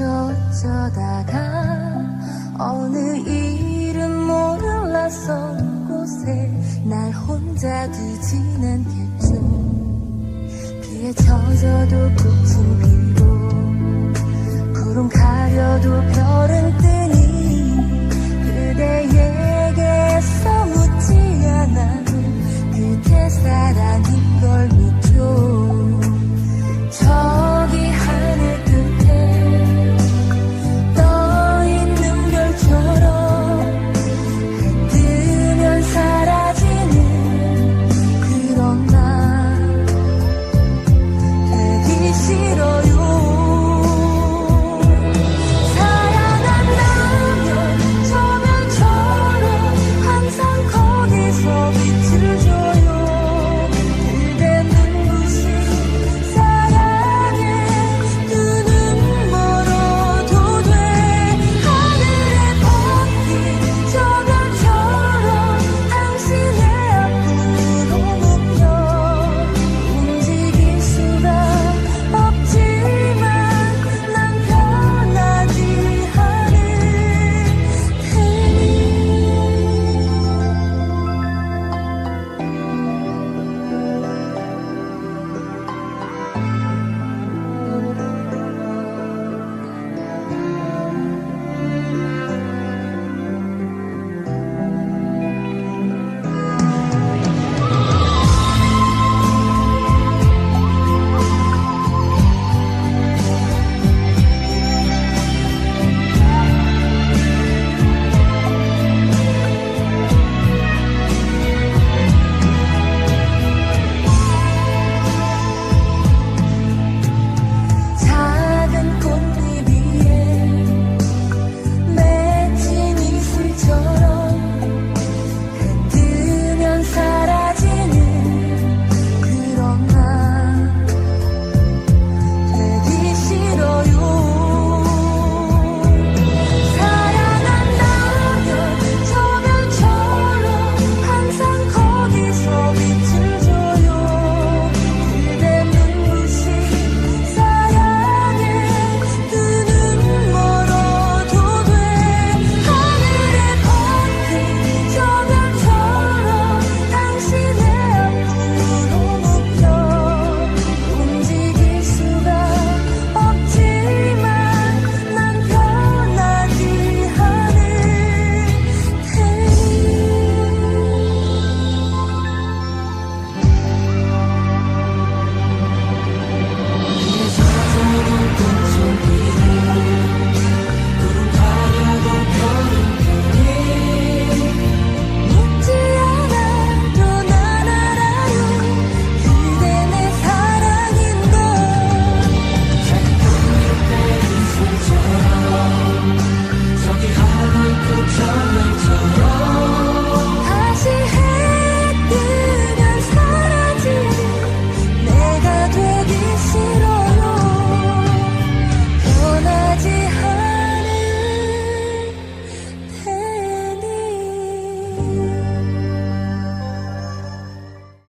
어쩌다가 어느 이름 몰랐던 곳에 날 혼자 두진 않겠죠. 비에 젖어도 꽃은 피고 구름 가려도 별은 뜨니 그대에게서 묻지 않아도 그대 사랑이